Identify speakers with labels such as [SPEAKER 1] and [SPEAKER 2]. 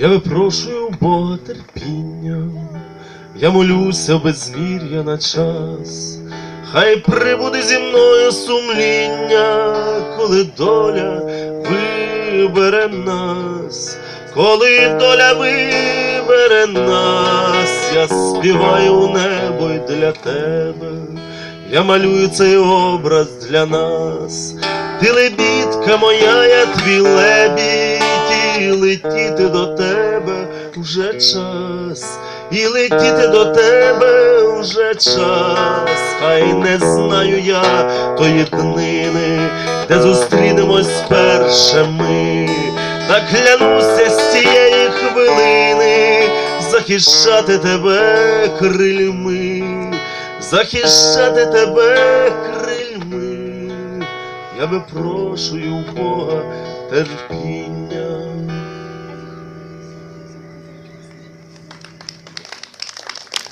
[SPEAKER 1] Я випрошую Бога терпіння, я молюся безмір'я на час, хай прибуде зі мною сумління, коли доля вибере нас, коли доля вибере нас, я співаю у небо й для тебе, я малюю цей образ для нас ти лебідка моя, я твій лебідь, і летіти до тебе вже час, і летіти до тебе вже час, хай не знаю я тої днини, де зустрінемось перше ми, та клянуся з цієї хвилини захищати тебе крильми, захищати тебе крильми, прошую Бога терпіння.